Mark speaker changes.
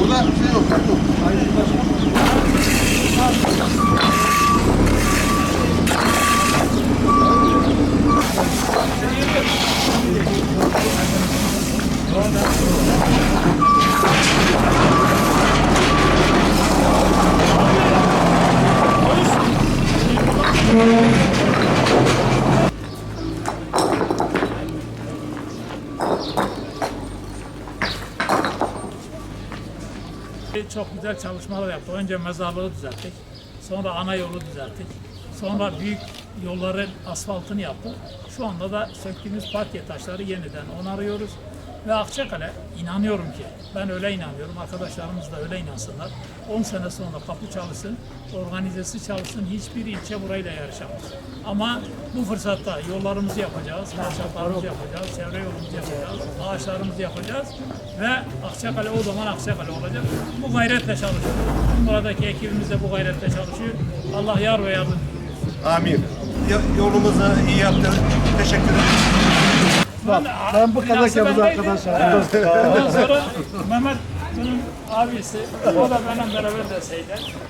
Speaker 1: Burada bir şey yok. yok. Thank you. Çok güzel çalışmalar yaptık. Önce mezarlığı düzelttik. Sonra ana yolu düzelttik. Sonra büyük yolların asfaltını yaptık. Şu anda da söktüğümüz parke taşları yeniden onarıyoruz. Ve Akçakale inanıyorum ki, ben öyle inanıyorum, arkadaşlarımız da öyle inansınlar. 10 sene sonra kapı çalışsın, organizesi çalışsın, hiçbir ilçe burayla yarışamaz. Ama bu fırsatta yollarımızı yapacağız, kavşaklarımızı yapacağız, çevre yolumuzu yapacağız, ağaçlarımızı yapacağız ve Akçakale o zaman Akçakale olacak. Bu gayretle çalışıyoruz. Buradaki ekibimiz de bu gayretle çalışıyor. Allah yar ve yardım
Speaker 2: Amin. Yolumuzu iyi yaptın. Teşekkür ederim.
Speaker 3: Bak, ben bu kadar yapız arkadaşlar.
Speaker 1: Ondan sonra Mehmet'in abisi, o da benimle beraber deseydi.